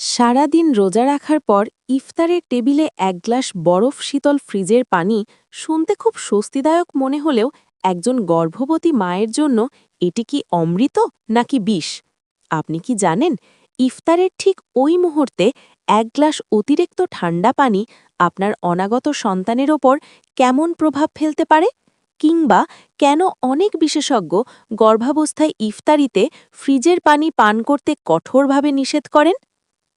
সারাদিন রোজা রাখার পর ইফতারের টেবিলে এক গ্লাস বরফ শীতল ফ্রিজের পানি শুনতে খুব স্বস্তিদায়ক মনে হলেও একজন গর্ভবতী মায়ের জন্য এটি কি অমৃত নাকি বিষ? আপনি কি জানেন? ইফতারের ঠিক ওই মুহূর্তে এক গ্লাস অতিরিক্ত ঠান্ডা পানি আপনার অনাগত সন্তানের ওপর কেমন প্রভাব ফেলতে পারে? কিংবা কেন অনেক বিশেষজ্ঞ গর্ভাবস্থায় ইফতারিতে ফ্রিজের পানি পান করতে কঠোরভাবে নিষেধ করেন?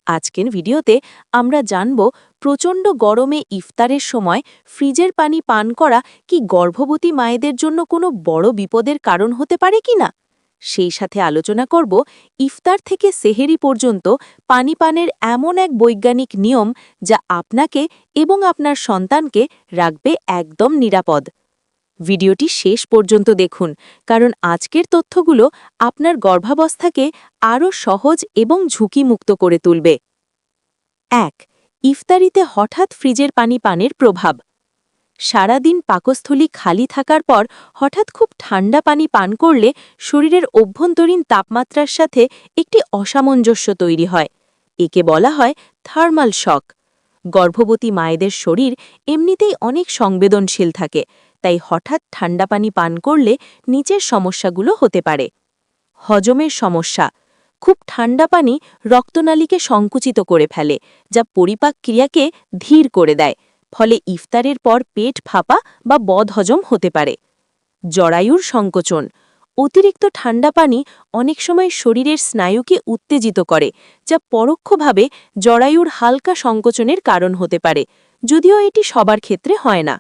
আজকের ভিডিওতে আমরা জানব প্রচণ্ড গরমে ইফতারের সময় ফ্রিজের পানি পান করা কি গর্ভবতী মায়েদের জন্য কোনো বড় বিপদের কারণ হতে পারে কি না? সেই সাথে আলোচনা করব ইফতার থেকে সেহেরি পর্যন্ত পানি পানের এমন এক বৈজ্ঞানিক নিয়ম যা আপনাকে এবং আপনার সন্তানকে রাখবে একদম নিরাপদ। ভিডিওটি শেষ পর্যন্ত দেখুন, কারণ আজকের তথ্যগুলো আপনার গর্ভাবস্থাকে আরও সহজ এবং ঝুঁকিমুক্ত করে তুলবে। এক, ইফতারিতে হঠাৎ ফ্রিজের পানি পানের প্রভাব। সারাদিন পাকস্থলী খালি থাকার পর হঠাৎ খুব ঠান্ডা পানি পান করলে শরীরের অভ্যন্তরীণ তাপমাত্রার সাথে একটি অসামঞ্জস্য তৈরি হয়। একে বলা হয় থার্মাল শক। গর্ভবতী মায়েদের শরীর এমনিতেই অনেক সংবেদনশীল থাকে তাই হঠাৎ ঠান্ডা পানি পান করলে নিচের সমস্যাগুলো হতে পারে। হজমের সমস্যা। খুব ঠান্ডা পানি রক্তনালীকে সংকুচিত করে ফেলে, যা পরিপাক ক্রিয়াকে ধীর করে দেয়, ফলে ইফতারের পর পেট ফাঁপা বা বদহজম হতে পারে। জরায়ুর সংকোচন। অতিরিক্ত ঠান্ডা পানি অনেক সময় শরীরের স্নায়ুকে উত্তেজিত করে, যা পরোক্ষভাবে জরায়ুর হালকা সংকোচনের কারণ হতে পারে, যদিও এটি সবার ক্ষেত্রে হয় না।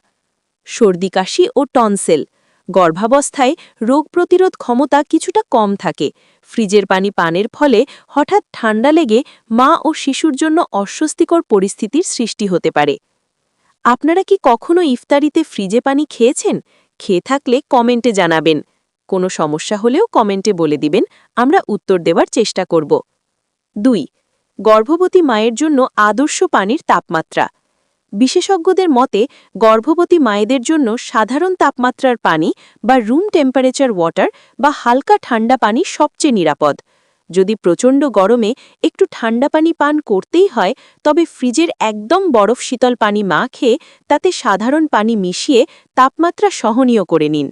সর্দি কাশি ও টনসেল। গর্ভাবস্থায় রোগ প্রতিরোধ ক্ষমতা কিছুটা কম থাকে। ফ্রিজের পানি পানের ফলে হঠাৎ ঠান্ডা লেগে মা ও শিশুর জন্য অস্বস্তিকর পরিস্থিতির সৃষ্টি হতে পারে। আপনারা কি কখনো ইফতারিতে ফ্রিজে পানি খেয়েছেন? খেয়ে থাকলে কমেন্টে জানাবেন। কোনো সমস্যা হলেও কমেন্টে বলে দিবেন, আমরা উত্তর দেওয়ার চেষ্টা করব। দুই, গর্ভবতী মায়ের জন্য আদর্শ পানির তাপমাত্রা। বিশেষজ্ঞদের মতে, গর্ভবতী মায়েদের জন্য সাধারণ তাপমাত্রার পানি বা রুম টেম্পারেচার ওয়াটার বা হালকা ঠান্ডা পানি সবচেয়ে নিরাপদ। যদি প্রচণ্ড গরমে একটু ঠান্ডা পানি পান করতেই হয়, তবে ফ্রিজের একদম বরফ শীতল পানি মা খেয়ে তাতে সাধারণ পানি মিশিয়ে তাপমাত্রা সহনীয় করে নিন।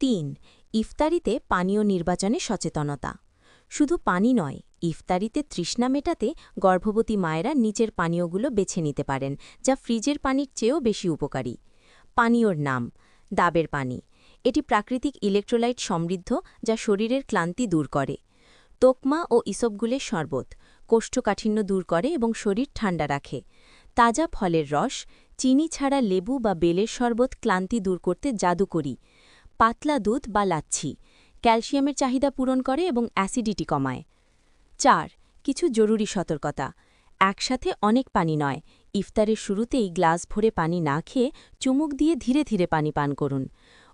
তিন, ইফতারিতে পানীয় নির্বাচনে সচেতনতা। শুধু পানি নয়, ইফতারিতে তৃষ্ণা মেটাতে গর্ভবতী মায়েরা নিচের পানীয়গুলো বেছে নিতে পারেন, যা ফ্রিজের পানির চেয়েও বেশি উপকারী। পানীয়র নাম ডাবের পানি। এটি প্রাকৃতিক ইলেকট্রোলাইট সমৃদ্ধ, যা শরীরের ক্লান্তি দূর করে। তোকমা ও ইসবগুলের শরবত, কোষ্ঠকাঠিন্য দূর করে এবং শরীর ঠান্ডা রাখে। তাজা ফলের রস, চিনি ছাড়া লেবু বা বেলের শরবত ক্লান্তি দূর করতে জাদুকরি। পাতলা দুধ বা লাচ্ছি। ক্যালসিয়ামের চাহিদা পূরণ করে এবং অ্যাসিডিটি কমায়। চার, কিছু জরুরি সতর্কতা। একসাথে অনেক পানি নয়। ইফতারের শুরুতেই গ্লাস ভরে পানি না খেয়ে চুমুক দিয়ে ধীরে ধীরে পানি পান করুন।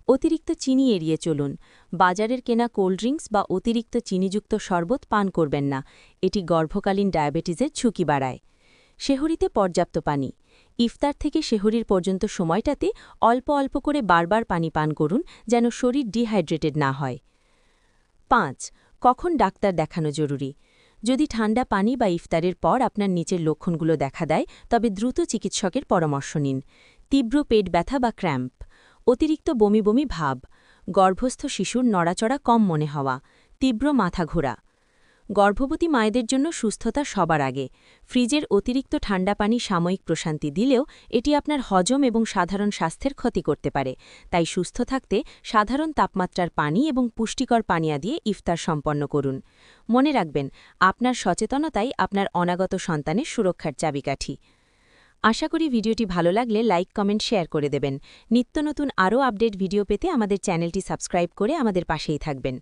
অতিরিক্ত চিনি এড়িয়ে চলুন। বাজারের কেনা কোল্ড ড্রিঙ্কস বা অতিরিক্ত চিনিযুক্ত শরবত পান করবেন না। এটি গর্ভকালীন ডায়াবেটিসের ঝুঁকি বাড়ায়। শেহরিতে পর্যাপ্ত পানি। ইফতার থেকে শেহরির পর্যন্ত সময়টাতে অল্প অল্প করে বারবার পানি পান করুন যেন শরীর ডিহাইড্রেটেড না হয়। পাঁচ, কখন ডাক্তার দেখানো জরুরি? যদি ঠান্ডা পানি বা ইফতারের পর আপনার নিচের লক্ষণগুলো দেখা দেয়, তবে দ্রুত চিকিৎসকের পরামর্শ নিন। তীব্র পেট ব্যথা বা ক্র্যাম্প। অতিরিক্ত বমি বমি ভাব। গর্ভস্থ শিশুর নড়াচড়া কম মনে হওয়া। তীব্র মাথা ঘোরা। গর্ভবতী মায়েদের জন্য সুস্থতা সবার আগে। ফ্রিজের অতিরিক্ত ঠান্ডা পানি সাময়িক প্রশান্তি দিলেও এটি আপনার হজম এবং সাধারণ স্বাস্থ্যের ক্ষতি করতে পারে। তাই সুস্থ থাকতে সাধারণ তাপমাত্রার পানি এবং পুষ্টিকর পানিয়া দিয়ে ইফতার সম্পন্ন করুন। মনে রাখবেন, আপনার সচেতনতাই আপনার অনাগত সন্তানের সুরক্ষার চাবিকাঠি। আশা করি ভিডিওটি ভালো লাগলে লাইক, কমেন্ট, শেয়ার করে দেবেন। নিত্য নতুন আরও আপডেট ভিডিও পেতে আমাদের চ্যানেলটি সাবস্ক্রাইব করে আমাদের পাশেই থাকবেন।